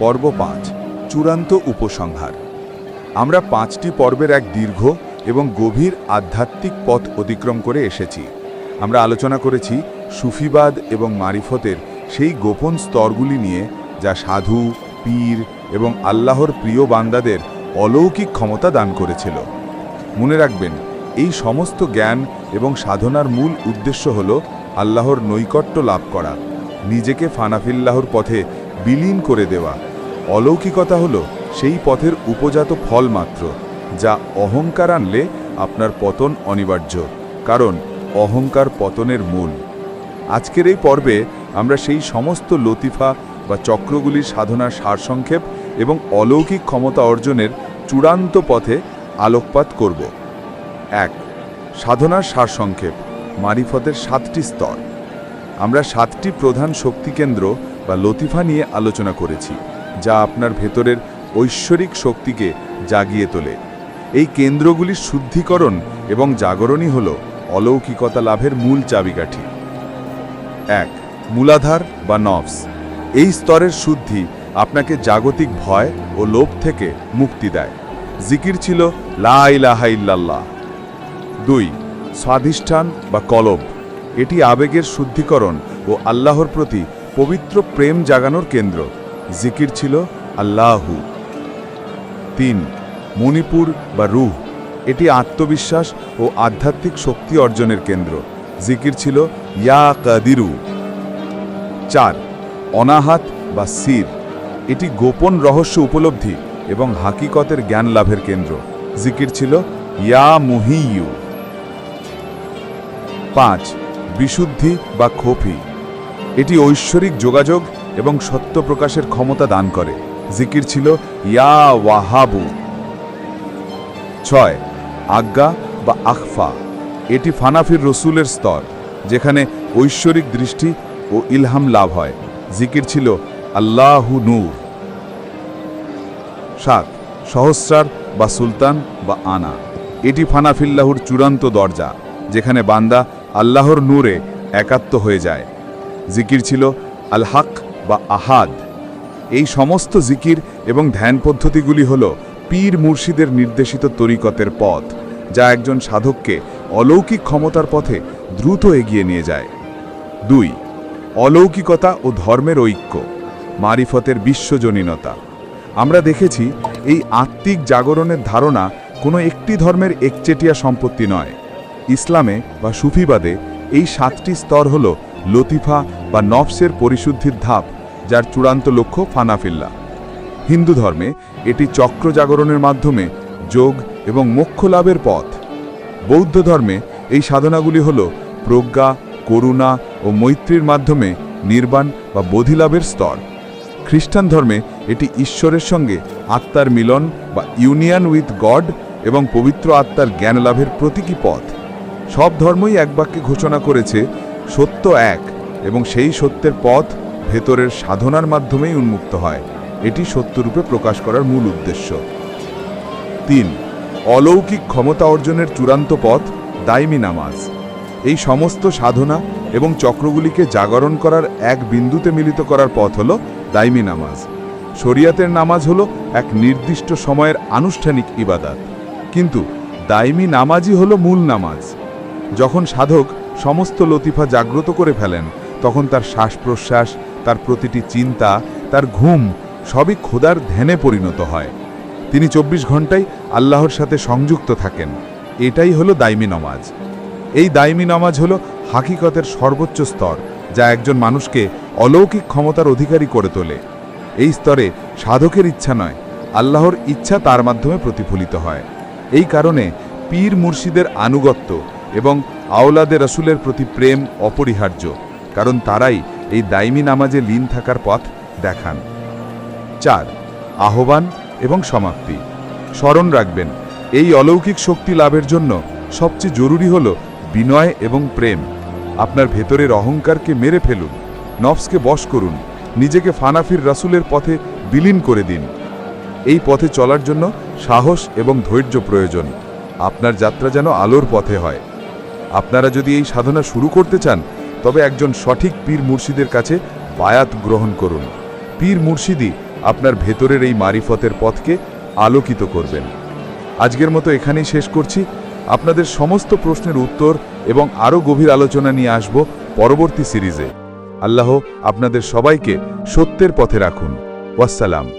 পর্ব পাঁচ, চূড়ান্ত উপসংহার। আমরা পাঁচটি পর্বের এক দীর্ঘ এবং গভীর আধ্যাত্মিক পথ অতিক্রম করে এসেছি। আমরা আলোচনা করেছি সুফিবাদ এবং মারিফতের সেই গোপন স্তরগুলি নিয়ে, যা সাধু, পীর এবং আল্লাহর প্রিয় বান্দাদের অলৌকিক ক্ষমতা দান করেছিল। মনে রাখবেন, এই সমস্ত জ্ঞান এবং সাধনার মূল উদ্দেশ্য হল আল্লাহর নৈকট্য লাভ করা, নিজেকে ফানাফিল্লাহর পথে বিলীন করে দেওয়া অলৌকিকতা হল সেই পথের উপজাত ফল মাত্র, যা অহংকার আনলে আপনার পতন অনিবার্য, কারণ অহংকার পতনের মূল। আজকের এই পর্বে আমরা সেই সমস্ত লতিফা বা চক্রগুলির সাধনার সারসংক্ষেপ এবং অলৌকিক ক্ষমতা অর্জনের চূড়ান্ত পথে আলোকপাত করব। এক, সাধনার সারসংক্ষেপ, মারিফতের সাতটি স্তর। আমরা সাতটি প্রধান শক্তিকেন্দ্র বা লতিফা নিয়ে আলোচনা করেছি। যা আপনার ভেতরের ঐশ্বরিক শক্তিকে জাগিয়ে তোলে। এই কেন্দ্রগুলির শুদ্ধিকরণ এবং জাগরণই হল অলৌকিকতা লাভের মূল চাবিকাঠি। এক, মূলাধার বা নফস। এই স্তরের শুদ্ধি আপনাকে জাগতিক ভয় ও লোভ থেকে মুক্তি দেয়। জিকির ছিল লা ইলাহা দুই, স্বাধিষ্ঠান বা কলব। এটি আবেগের শুদ্ধিকরণ ও আল্লাহর প্রতি পবিত্র প্রেম জাগানোর কেন্দ্র। জিকির ছিল আল্লাহু। তিন, মণিপুর বা রুহ, এটি আত্মবিশ্বাস ও আধ্যাত্মিক শক্তি অর্জনের কেন্দ্র। জিকির ছিল ইয়া কাদিরু। চার, অনাহাত বা সির, এটি গোপন রহস্য উপলব্ধি এবং হাকিকতের জ্ঞান লাভের কেন্দ্র। জিকির ছিল ইয়া মুহিয়ু। পাঁচ, বিশুদ্ধি বা খোফি এটি ঐশ্বরিক যোগাযোগ এবং সত্য প্রকাশের ক্ষমতা দান করে। জিকির ছিল, ইয়া ওয়াহাবু। ছয়, আজ্ঞা বা আখফা। এটি ফানাফির রসুলের স্তর, যেখানে ঐশ্বরিক দৃষ্টি ও ইলহাম লাভ হয়। জিকির ছিল, আল্লাহু নূর। সাত, সহস্রার বা সুলতান বা আনা। এটি ফানাফিল্লাহুর চূড়ান্ত দরজা, যেখানে বান্দা আল্লাহর নূরে একাত্ম হয়ে যায়। জিকির ছিল আল বা আহাদ। এই সমস্ত জিকির এবং ধ্যান পদ্ধতিগুলি হল পীর মুর্শিদের নির্দেশিত তরিকতের পথ, যা একজন সাধককে অলৌকিক ক্ষমতার পথে দ্রুত এগিয়ে নিয়ে যায়। দুই, অলৌকিকতা ও ধর্মের ঐক্য, মারিফতের বিশ্বজনীনতা। আমরা দেখেছি এই আত্মিক জাগরণের ধারণা কোনো একটি ধর্মের একচেটিয়া সম্পত্তি নয়। ইসলামে বা সুফিবাদে এই সাতটি স্তর হল লতিফা বা নফসের পরিশুদ্ধির ধাপ যার চূড়ান্ত লক্ষ্য ফানাফিল্লা। হিন্দু ধর্মে এটি চক্র জাগরণের মাধ্যমে যোগ এবং মোক্ষ লাভের পথ। বৌদ্ধ ধর্মে এই সাধনাগুলি হল প্রজ্ঞা, করুণা ও মৈত্রীর মাধ্যমে নির্বাণ বা বোধিলাভের স্তর। খ্রিস্টান ধর্মে এটি ঈশ্বরের সঙ্গে আত্মার মিলন বা ইউনিয়ন উইথ গড এবং পবিত্র আত্মার জ্ঞান লাভের প্রতীকী পথ। সব ধর্মই এক বাক্যে ঘোষণা করেছে, সত্য এক এবং সেই সত্যের পথ ভেতরের সাধনার মাধ্যমেই উন্মুক্ত হয়। এটি সত্যরূপে প্রকাশ করার মূল উদ্দেশ্য। তিন, অলৌকিক ক্ষমতা অর্জনের চূড়ান্ত পথ, দাইমি নামাজ। এই সমস্ত সাধনা এবং চক্রগুলিকে জাগরণ করার এক বিন্দুতে মিলিত করার পথ হল দাইমি নামাজ। শরিয়াতের নামাজ হল এক নির্দিষ্ট সময়ের আনুষ্ঠানিক ইবাদাত। কিন্তু দাইমি নামাজই হল মূল নামাজ। যখন সাধক সমস্ত লতিফা জাগ্রত করে ফেলেন, তখন তার শ্বাস প্রশ্বাস তার প্রতিটি চিন্তা, তার ঘুম সবই খোদার ধ্যানে পরিণত হয়। তিনি চব্বিশ ঘন্টায় আল্লাহর সাথে সংযুক্ত থাকেন। এটাই হলো দাইমি নামাজ। এই দাইমি নামাজ হলো হাকিকতের সর্বোচ্চ স্তর, যা একজন মানুষকে অলৌকিক ক্ষমতার অধিকারী করে তোলে। এই স্তরে সাধকের ইচ্ছা নয়, আল্লাহর ইচ্ছা তার মাধ্যমে প্রতিফলিত হয়। এই কারণে পীর মুর্শিদের আনুগত্য এবং আওলাদে রসুলের প্রতি প্রেম অপরিহার্য, কারণ তারাই এই দাইমি নামাজে লীন থাকার পথ দেখান। চার, আহ্বান এবং সমাপ্তি। স্মরণ রাখবেন, এই অলৌকিক শক্তি লাভের জন্য সবচেয়ে জরুরি হল বিনয় এবং প্রেম। আপনার ভেতরের অহংকারকে মেরে ফেলুন, নফসকে বশ করুন, নিজেকে ফানাফির রাসুলের পথে বিলীন করে দিন। এই পথে চলার জন্য সাহস এবং ধৈর্য প্রয়োজন। আপনার যাত্রা যেন আলোর পথে হয়। আপনারা যদি এই সাধনা শুরু করতে চান তবে একজন সঠিক পীর মুর্শিদের কাছে বায়াত গ্রহণ করুন। পীর মুর্শিদি আপনার ভেতরের এই মারিফতের পথকে আলোকিত করবেন। আজকের মতো এখানেই শেষ করছি। আপনাদের সমস্ত প্রশ্নের উত্তর এবং আরও গভীর আলোচনা নিয়ে আসব পরবর্তী সিরিজে। আল্লাহ আপনাদের সবাইকে সত্যের পথে রাখুন। ওয়াসসালাম।